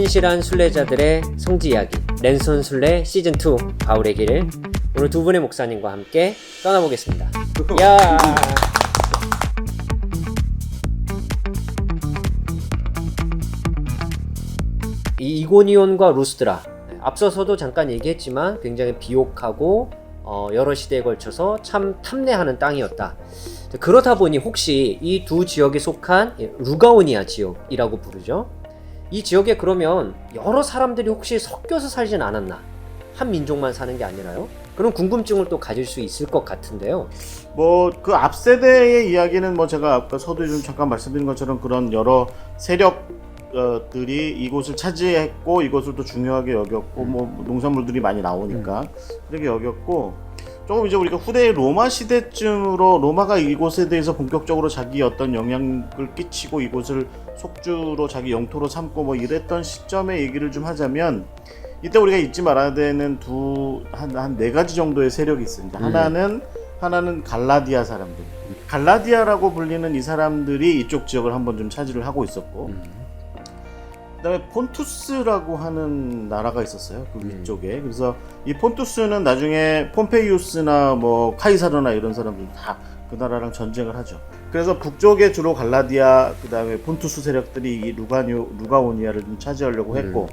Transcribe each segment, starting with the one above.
신실한 순례자들의 성지 이야기 랜선 순례 시즌 2 바울의 길 오늘 두 분의 목사님과 함께 떠나보겠습니다. 야. 이 이고니온과 루스드라 앞서서도 잠깐 얘기했지만 굉장히 비옥하고 어, 여러 시대에 걸쳐서 참 탐내하는 땅이었다. 그러다 보니 혹시 이 두 지역에 속한 예, 루가오니아 지역이라고 부르죠. 이 지역에 그러면 여러 사람들이 혹시 섞여서 살진 않았나? 한 민족만 사는 게 아니라요? 그런 궁금증을 또 가질 수 있을 것 같은데요. 뭐 그 앞 세대의 이야기는 뭐 제가 아까 서두에 좀 잠깐 말씀드린 것처럼 그런 여러 세력들이 이곳을 차지했고 이것을 또 중요하게 여겼고 뭐 농산물들이 많이 나오니까 그렇게 여겼고 조금 이제 우리가 후대 로마 시대쯤으로 로마가 이곳에 대해서 본격적으로 자기 어떤 영향을 끼치고 이곳을 속주로 자기 영토로 삼고 뭐 이랬던 시점의 얘기를 좀 하자면 이때 우리가 잊지 말아야 되는 두 한 한 네 가지 정도의 세력이 있습니다. 음. 하나는 하나는 갈라디아 사람들. 갈라디아라고 불리는 이 사람들이 이쪽 지역을 한번 좀 차지를 하고 있었고, 그다음에 폰투스라고 하는 나라가 있었어요. 그 음. 위쪽에. 그래서 이 폰투스는 나중에 폼페이우스나 뭐 카이사르나 이런 사람들 다 그 나라랑 전쟁을 하죠. 그래서 북쪽에 주로 갈라디아 그다음에 폰투스 세력들이 이 루가뇨 루가오니아를 좀 차지하려고 했고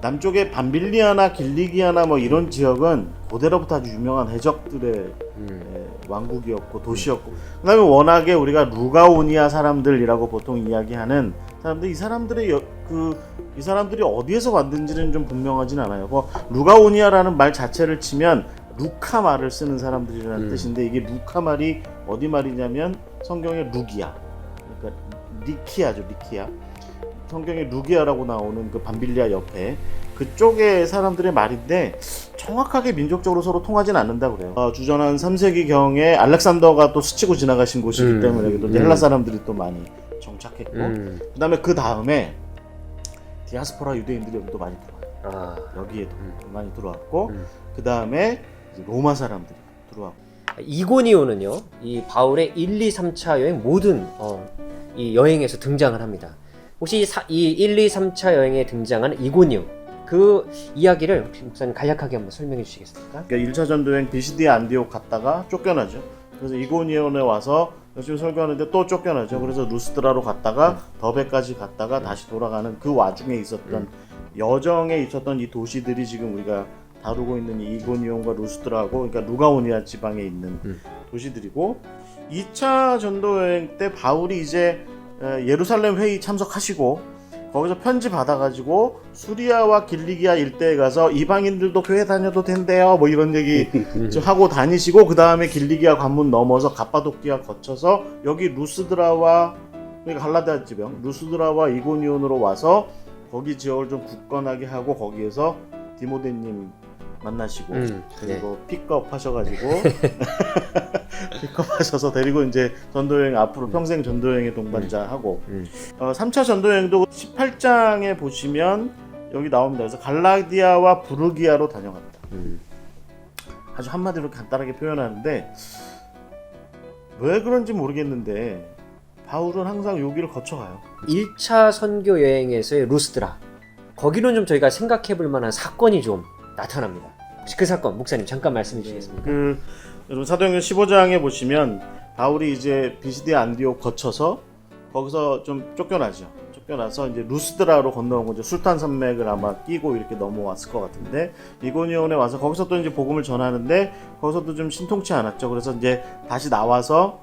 남쪽에 밤빌리아나 길리기아나 뭐 이런 지역은 고대로부터 아주 유명한 해적들의 음. 예, 왕국이었고 도시였고 그다음에 워낙에 우리가 루가오니아 사람들이라고 보통 이야기하는 사람들 이 사람들의 그 이 사람들이 어디에서 왔는지는 좀 분명하진 않아요. 뭐 루가오니아라는 말 자체를 치면 루카 말을 쓰는 사람들이라는 음. 뜻인데 이게 루카 말이 어디 말이냐면 성경의 루기아 그러니까 리키아죠 리키아 성경에 루기아라고 나오는 그 밤빌리아 옆에 그쪽의 사람들의 말인데 정확하게 민족적으로 서로 통하진 않는다 그래요. 어, 주전 한 3세기 경에 알렉산더가 또 스치고 지나가신 곳이기 음. 때문에 이제 음. 헬라 사람들이 또 많이 정착했고 음. 그다음에 그 다음에 디아스포라 유대인들이 여기도 많이 들어와요. 아. 여기에도 음. 많이 들어왔고 음. 그 다음에 로마 사람들이 들어왔고 이고니오는요, 이 바울의 1, 2, 3차 여행 모든 어, 이 여행에서 등장을 합니다. 혹시 이, 사, 이 1, 2, 3차 여행에 등장하는 이고니오 그 이야기를 혹시 목사님 간략하게 한번 설명해 주시겠습니까? 그러니까 1차 전도여행 비시디 안디옥 갔다가 쫓겨나죠. 그래서 이고니온에 와서 열심히 설교하는데 또 쫓겨나죠. 그래서 루스드라로 갔다가 더베까지 갔다가 다시 돌아가는 그 와중에 있었던 음. 여정에 있었던 이 도시들이 지금 우리가 다루고 있는 이 이고니온과 루스드라고 그러니까 루가오니아 지방에 있는 음. 도시들이고 2차 전도 여행 때 바울이 이제 에, 예루살렘 회의 참석하시고 거기서 편지 받아가지고 수리아와 길리기아 일대에 가서 이방인들도 교회 다녀도 된대요. 뭐 이런 얘기 좀 하고 다니시고 그 다음에 길리기아 관문 넘어서 갑바도키아 거쳐서 여기 루스드라와 그러니까 갈라디아 지병 루스드라와 이고니온으로 와서 거기 지역을 좀 굳건하게 하고 거기에서 디모데님 만나시고 음, 그리고 픽업 하셔가지고 픽업 하셔서 데리고 이제 전도여행 앞으로 평생 전도여행의 동반자 하고 음. 어, 3차 전도여행도 18장에 보시면 여기 나옵니다. 그래서 갈라디아와 부르기아로 다녀갑니다. 음. 아주 한마디로 간단하게 표현하는데 왜 그런지 모르겠는데 바울은 항상 여기를 거쳐가요. 1차 선교 여행에서의 루스드라 거기는 좀 저희가 생각해 볼 만한 사건이 좀 나타납니다. 혹시 그 사건 목사님 잠깐 말씀해 주시겠습니까? 그 여러분 사도행전 15장에 보시면 바울이 이제 비시디 안디옥 거쳐서 거기서 좀 쫓겨나죠. 쫓겨나서 이제 루스드라로 건너온 거죠. 술탄 산맥을 아마 끼고 이렇게 넘어왔을 것 같은데 이고니온에 와서 거기서 또 이제 복음을 전하는데 거기서도 좀 신통치 않았죠. 그래서 이제 다시 나와서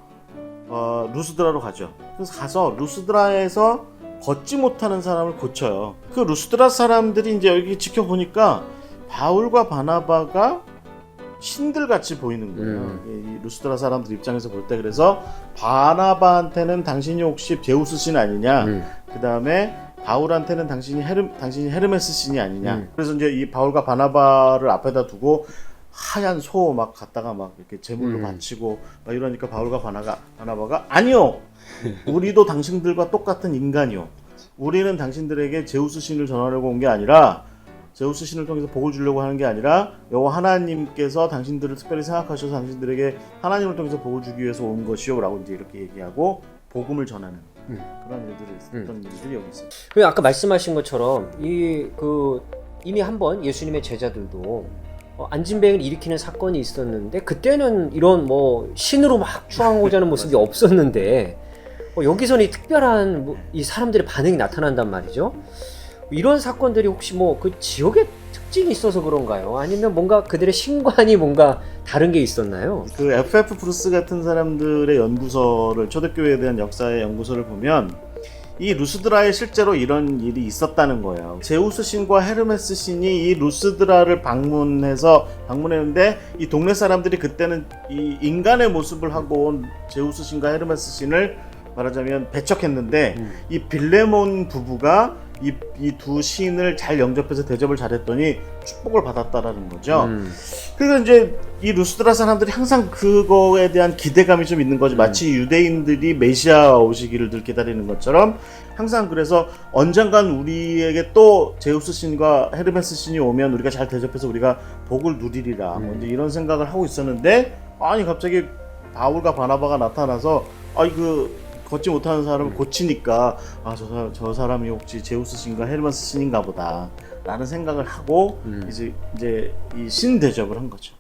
어, 루스드라로 가죠. 그래서 가서 루스드라에서 걷지 못하는 사람을 고쳐요. 그 루스드라 사람들이 이제 여기 지켜보니까 바울과 바나바가 신들 같이 보이는 거예요. 음. 이 루스드라 사람들 입장에서 볼 때 그래서 바나바한테는 당신이 혹시 제우스 신 아니냐? 음. 그 다음에 바울한테는 당신이 헤르 당신이 헤르메스 신이 아니냐? 음. 그래서 이제 이 바울과 바나바를 앞에다 두고 하얀 소 막 갖다가 막 이렇게 제물로 음. 바치고 막 이러니까 바울과 바나가 바나바가 아니요, 우리도 당신들과 똑같은 인간이요. 우리는 당신들에게 제우스 신을 전하려고 온 게 아니라 제우스 신을 통해서 복을 주려고 하는 게 아니라 여호와 하나님께서 당신들을 특별히 생각하셔서 당신들에게 하나님을 통해서 복을 주기 위해서 온 것이요라고 이제 이렇게 얘기하고 복음을 전하는 음. 그런 일들이 있었던 일들이 여기 있어요. 그 아까 말씀하신 것처럼 이 그 이미 한번 예수님의 제자들도 어, 안진뱅이를 일으키는 사건이 있었는데 그때는 이런 뭐 신으로 막 추앙하고자 하는 모습이 없었는데 어, 여기서는 이 특별한 뭐, 이 사람들의 반응이 나타난단 말이죠. 이런 사건들이 혹시 뭐 그 지역의 특징이 있어서 그런가요? 아니면 뭔가 그들의 신관이 뭔가 다른 게 있었나요? 그 FF 브루스 같은 사람들의 연구소를 초대교회에 대한 역사의 연구소를 보면 이 루스드라에 실제로 이런 일이 있었다는 거예요. 제우스 신과 헤르메스 신이 이 루스드라를 방문해서 방문했는데 이 동네 사람들이 그때는 이 인간의 모습을 하고 온 제우스 신과 헤르메스 신을 말하자면 배척했는데 음. 이 빌레몬 부부가 이두 신을 잘 영접해서 대접을 잘했더니 축복을 받았다라는 거죠. 음. 그러니까 이제 이 루스드라 사람들이 항상 그거에 대한 기대감이 좀 있는 거죠. 마치 유대인들이 메시아 오시기를 늘 기다리는 것처럼 항상 그래서 언젠간 우리에게 또 제우스 신과 헤르메스 신이 오면 우리가 잘 대접해서 우리가 복을 누리리라. 뭐 이제 이런 생각을 하고 있었는데 아니 갑자기 바울과 바나바가 나타나서 아이 그 걷지 못하는 사람을 고치니까 아저 저 사람이 혹시 제우스 신과 헤르메스 신인가 보다. 라는 생각을 하고 음. 이제 이제 이 신 대접을 한 거죠.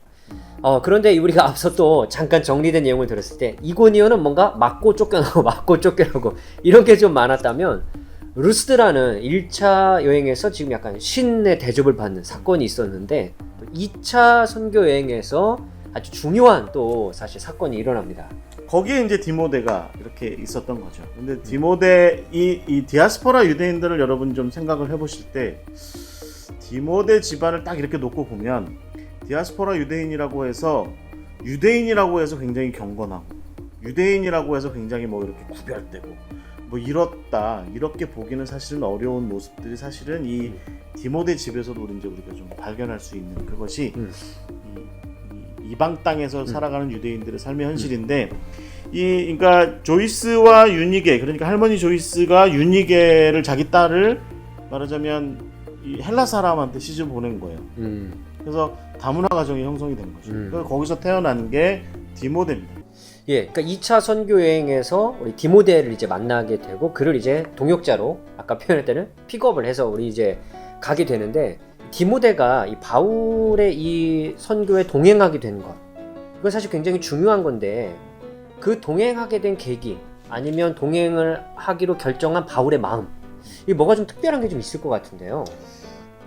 어, 그런데 우리가 앞서 또 잠깐 정리된 내용을 들었을 때 이고니오는 뭔가 맞고 쫓겨나고 맞고 쫓겨나고 이런 게 좀 많았다면 루스드라는 1차 여행에서 지금 약간 신의 대접을 받는 사건이 있었는데 2차 선교 여행에서 아주 중요한 또 사실 사건이 일어납니다. 거기에 이제 디모데가 이렇게 있었던 거죠. 근데 디모데 이, 이 디아스포라 유대인들을 여러분 좀 생각을 해보실 때 디모데 집안을 딱 이렇게 놓고 보면 디아스포라 유대인이라고 해서 유대인이라고 해서 굉장히 경건하고 유대인이라고 해서 굉장히 뭐 이렇게 구별되고 뭐 이렇다 이렇게 보기는 사실은 어려운 모습들이 사실은 이 디모데 집에서도 이제 우리가 좀 발견할 수 있는 그것이 음. 이, 이방 땅에서 살아가는 유대인들의 삶의 현실인데 이 그러니까 조이스와 유니게 그러니까 할머니 조이스가 유니게를 자기 딸을 말하자면 이 헬라 사람한테 시집 보낸 거예요. 음. 그래서 다문화 가정이 형성이 된 거죠. 음. 그래서 거기서 태어난 게 디모데입니다. 예, 그러니까 2차 선교 여행에서 우리 디모데를 이제 만나게 되고 그를 이제 동역자로 아까 표현할 때는 픽업을 해서 우리 이제 가게 되는데 디모데가 이 바울의 이 선교에 동행하게 된 것. 그건 사실 굉장히 중요한 건데 그 동행하게 된 계기 아니면 동행을 하기로 결정한 바울의 마음. 이 뭐가 좀 특별한 게 좀 있을 것 같은데요.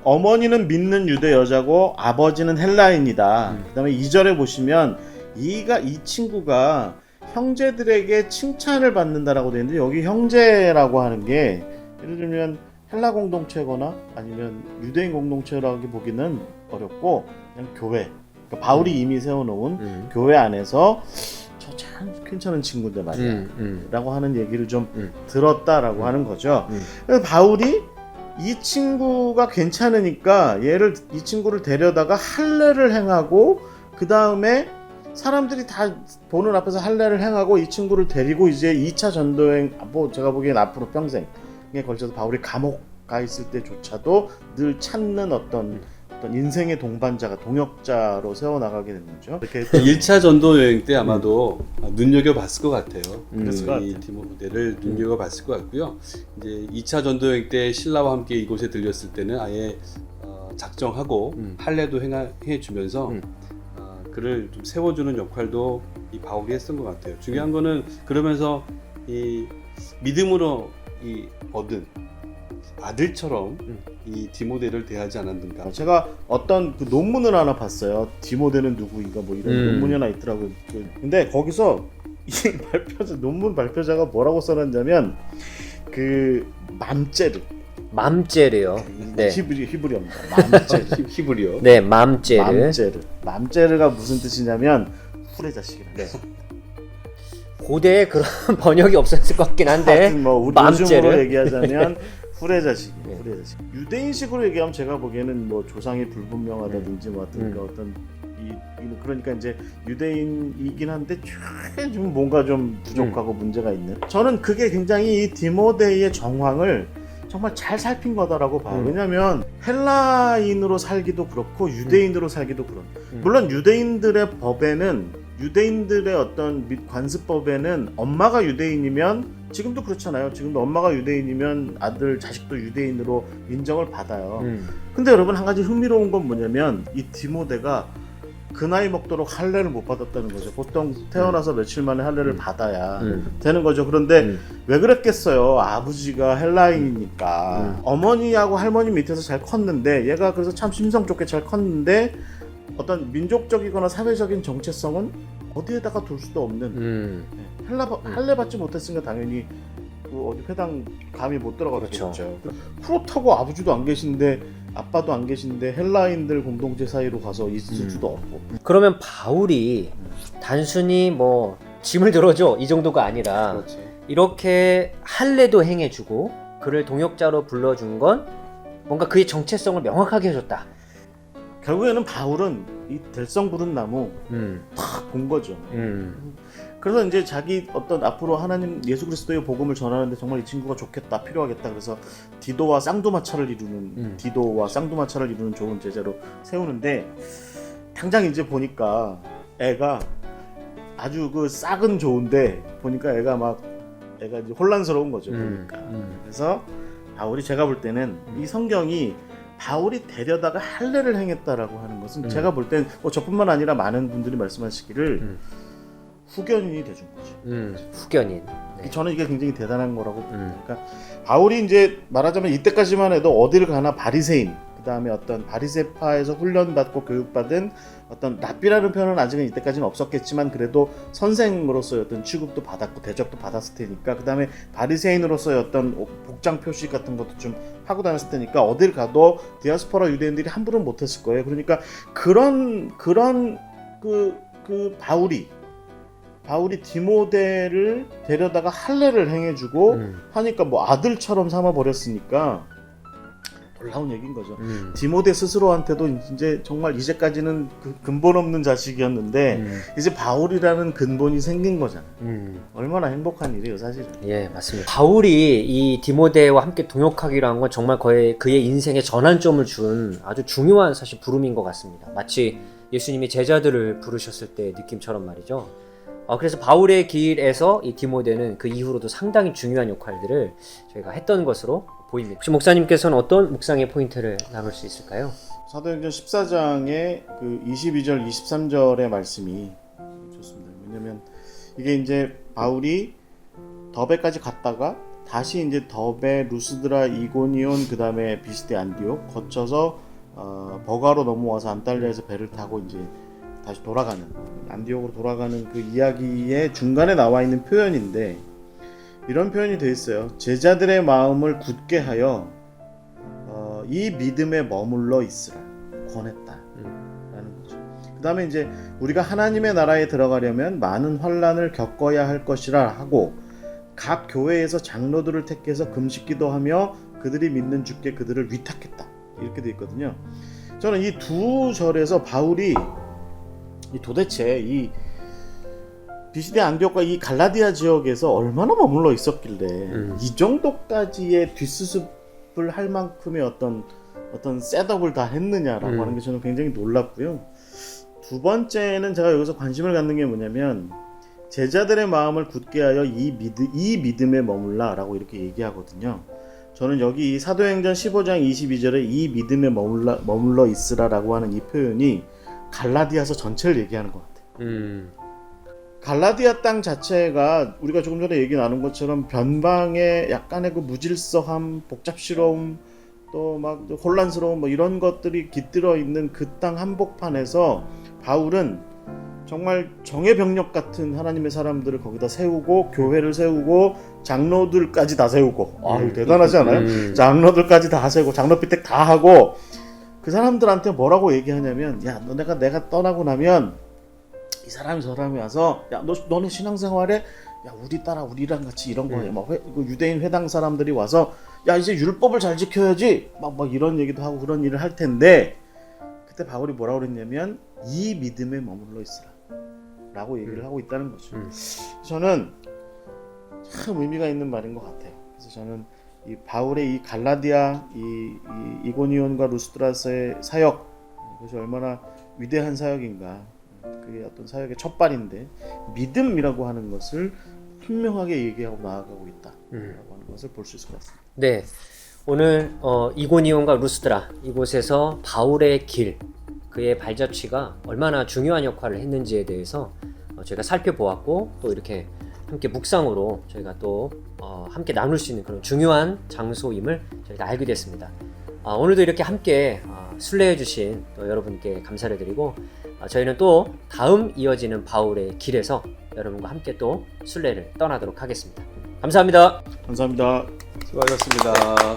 어머니는 믿는 유대 여자고 아버지는 헬라인이다. 음. 그다음에 2절에 보시면 이가 이 친구가 형제들에게 칭찬을 받는다라고 되어 있는데 여기 형제라고 하는 게 예를 들면 헬라 공동체거나 아니면 유대인 공동체라고 보기는 어렵고 그냥 교회. 그러니까 바울이 이미 세워놓은 음. 교회 안에서 저 참 괜찮은 친구들 말이야. 음, 음. 라고 하는 얘기를 좀 음. 들었다라고 음. 하는 거죠. 음. 그래서 바울이 이 친구가 괜찮으니까 얘를 이 친구를 데려다가 할례를 행하고 그 다음에 사람들이 다 보는 앞에서 할례를 행하고 이 친구를 데리고 이제 2차 전도행 뭐 제가 보기엔 앞으로 평생에 걸쳐서 바울이 감옥 가 있을 때조차도 늘 찾는 어떤 어떤 인생의 동반자가 동역자로 세워 나가게 되는 거죠. 이렇게 1차 전도 여행 때 아마도 눈여겨 봤을 것 같아요. 음. 그랬을 것 이. 디모데를 눈여겨 봤을 것 같고요. 이제 2차 전도 여행 때 신라와 함께 이곳에 들렸을 때는 아예 어, 작정하고 음. 할례도 해주면서 음. 어, 그를 좀 세워주는 역할도 이 바울이 했던 것 같아요. 중요한 거는 그러면서 이 믿음으로 이 얻은 아들처럼 음. 이 디모데를 대하지 않았는가. 제가 어떤 그 논문을 하나 봤어요. 디모데는 누구인가 뭐 이런 음. 논문이 하나 있더라고요. 그- 근데 거기서 이 발표자 논문 발표자가 뭐라고 써놨냐면 그 맘제르 맘제르요. 네. 히브리 히브리어입니다. 맘제르. 히- 히브리어. 네, 맘제르. 맘제르. 맘제르가 무슨 뜻이냐면 후레자식이라. 네. 고대에 그런 번역이 없었을 것 같긴 한데 하여튼 뭐 우리? 요즘으로 얘기하자면 후레자식. 네. 후레자식. 유대인식으로 얘기하면 제가 보기에는 뭐 조상이 불분명하다든지 뭐 어떤 음. 그 어떤 이, 이- 그러니까 이제 유대인이긴 한데 좀 뭔가 좀 부족하고 음. 문제가 있는. 저는 그게 굉장히 이 디모데의 정황을 정말 잘 살핀 거다라고 봐요. 음. 왜냐하면 헬라인으로 살기도 그렇고 유대인으로 살기도 그런. 음. 물론 유대인들의 법에는 유대인들의 어떤 미- 관습법에는 엄마가 유대인이면 지금도 그렇잖아요. 지금도 엄마가 유대인이면 아들 자식도 유대인으로 인정을 받아요. 음. 근데 여러분 한 가지 흥미로운 건 뭐냐면 이 디모데가 그 나이 먹도록 할례를 못 받았다는 거죠. 보통 태어나서 며칠 만에 할례를 음. 받아야 음. 되는 거죠. 그런데 음. 왜 그랬겠어요? 아버지가 헬라인이니까 음. 어머니하고 할머니 밑에서 잘 컸는데 얘가 그래서 참 심성 좋게 잘 컸는데 어떤 민족적이거나 사회적인 정체성은 어디에다가 둘 수도 없는 음. 네. 헬라 음. 할례 받지 못했으니까 당연히 그 어디 회당 감이 못 들어가겠죠. 그렇죠. 그렇다고 아버지도 안 계신데 아빠도 안 계신데 헬라인들 공동체 사이로 가서 있을 음. 수도 없고 그러면 바울이 단순히 뭐 짐을 들어줘 이 정도가 아니라 그렇지. 이렇게 할례도 행해주고 그를 동역자로 불러준 건 뭔가 그의 정체성을 명확하게 해줬다. 결국에는 바울은 이 될성 부른 나무 음. 탁본 거죠. 음. 그래서 이제 자기 어떤 앞으로 하나님 예수 그리스도의 복음을 전하는데 정말 이 친구가 좋겠다 필요하겠다 그래서 디도와 쌍두마차를 이루는 음. 디도와 쌍두마차를 이루는 좋은 제자로 세우는데 당장 이제 보니까 애가 아주 그 싹은 좋은데 보니까 애가 막 애가 이제 혼란스러운 거죠 음. 보니까 음. 그래서 바울이 제가 볼 때는 이 성경이 바울이 데려다가 할례를 행했다라고 하는 것은 음. 제가 볼땐뭐 저뿐만 아니라 많은 분들이 말씀하시기를 음. 후견인이 돼준 거죠. 음. 후견인. 네. 저는 이게 굉장히 대단한 거라고 음. 바울이 이제 말하자면 이때까지만 해도 어디를 가나 바리새인 그다음에 어떤 바리새파에서 훈련받고 교육받은 어떤 랍비라는 표현은 아직은 이때까지는 없었겠지만 그래도 선생으로서의 어떤 취급도 받았고 대접도 받았을 테니까 그다음에 바리새인으로서의 어떤 복장 표시 같은 것도 좀 하고 다녔을 테니까 어딜 가도 디아스포라 유대인들이 함부로 못했을 거예요. 그러니까 그런 그런 그, 그 바울이 바울이 디모데를 데려다가 할례를 행해주고 음. 하니까 뭐 아들처럼 삼아 버렸으니까 놀라운 얘기인 거죠. 음. 디모데 스스로한테도 이제 정말 이제까지는 그 근본 없는 자식이었는데 음. 이제 바울이라는 근본이 생긴 거잖아. 음. 얼마나 행복한 일이에요, 사실은. 예, 맞습니다. 바울이 이 디모데와 함께 동역하기로 한 건 정말 거의 그의 인생의 전환점을 준 아주 중요한 사실 부름인 것 같습니다. 마치 예수님이 제자들을 부르셨을 때 느낌처럼 말이죠. 어, 그래서 바울의 길에서 이 디모데는 그 이후로도 상당히 중요한 역할들을 저희가 했던 것으로 보입니다. 혹시 목사님께서는 어떤 묵상의 포인트를 나눌 수 있을까요? 사도행전 14장의 그 22절, 23절의 말씀이 좋습니다. 왜냐면 이게 이제 바울이 더베까지 갔다가 다시 이제 더베, 루스드라, 이고니온, 그 다음에 비스데 안디옥 거쳐서 어, 버가로 넘어와서 안달리아에서 배를 타고 이제 다시 돌아가는 안디옥으로 돌아가는 그 이야기의 중간에 나와 있는 표현인데 이런 표현이 돼 있어요. 제자들의 마음을 굳게 하여 어, 이 믿음에 머물러 있으라 권했다. 라는 거죠. 그 다음에 이제 우리가 하나님의 나라에 들어가려면 많은 환란을 겪어야 할 것이라 하고 각 교회에서 장로들을 택해서 금식 기도 하며 그들이 믿는 주께 그들을 위탁했다. 이렇게 돼 있거든요. 저는 이 두 절에서 바울이 이 도대체 이 비시대 안디옥과 이 갈라디아 지역에서 얼마나 머물러 있었길래 음. 이 정도까지의 뒷수습을 할 만큼의 어떤 어떤 셋업을 다 했느냐라고 음. 하는 게 저는 굉장히 놀랍고요. 두 번째는 제가 여기서 관심을 갖는 게 뭐냐면 제자들의 마음을 굳게 하여 이 믿음 이 믿음에 머물라라고 이렇게 얘기하거든요. 저는 여기 이 사도행전 15장 22절에 이 믿음에 머물러 머물러 있으라라고 하는 이 표현이 갈라디아서 전체를 얘기하는 것 같아요. 음. 갈라디아 땅 자체가 우리가 조금 전에 얘기 나눈 것처럼 변방의 약간의 그 무질서함, 복잡스러움, 또 막 혼란스러움 뭐 이런 것들이 깃들어 있는 그 땅 한복판에서 바울은 정말 정의 병력 같은 하나님의 사람들을 거기다 세우고 교회를 세우고 장로들까지 다 세우고 아유 대단하지 않아요? 음. 장로들까지 다 세고 장로 피택 다 하고 그 사람들한테 뭐라고 얘기하냐면 야 너네가 내가 떠나고 나면 이 사람이 저 사람이 와서 야 너 너네 신앙생활에 야 우리 따라 우리랑 같이 이런 거해 음. 막 회, 그 유대인 회당 사람들이 와서 야 이제 율법을 잘 지켜야지 막 막 이런 얘기도 하고 그런 일을 할 텐데 그때 바울이 뭐라고 그랬냐면 이 믿음에 머물러 있으라 라고 얘기를 음. 하고 있다는 거죠 음. 저는 참 의미가 있는 말인 것 같아요 그래서 저는 이 바울의 이 갈라디아 이, 이 이고니온과 루스트라스의 사역 그것이 얼마나 위대한 사역인가 그게 어떤 사역의 첫발인데 믿음이라고 하는 것을 분명하게 얘기하고 나아가고 있다라고 음. 하는 것을 볼 수 있을 것 같습니다. 네. 오늘 어, 이고니온과 루스드라 이곳에서 바울의 길 그의 발자취가 얼마나 중요한 역할을 했는지에 대해서 어, 저희가 살펴보았고 또 이렇게 함께 묵상으로 저희가 또 어, 함께 나눌 수 있는 그런 중요한 장소임을 저희가 알게 됐습니다. 아, 오늘도 이렇게 함께 아, 순례해 주신 또 여러분께 감사를 드리고 아, 저희는 또 다음 이어지는 바울의 길에서 여러분과 함께 또 순례를 떠나도록 하겠습니다. 감사합니다. 감사합니다. 수고하셨습니다.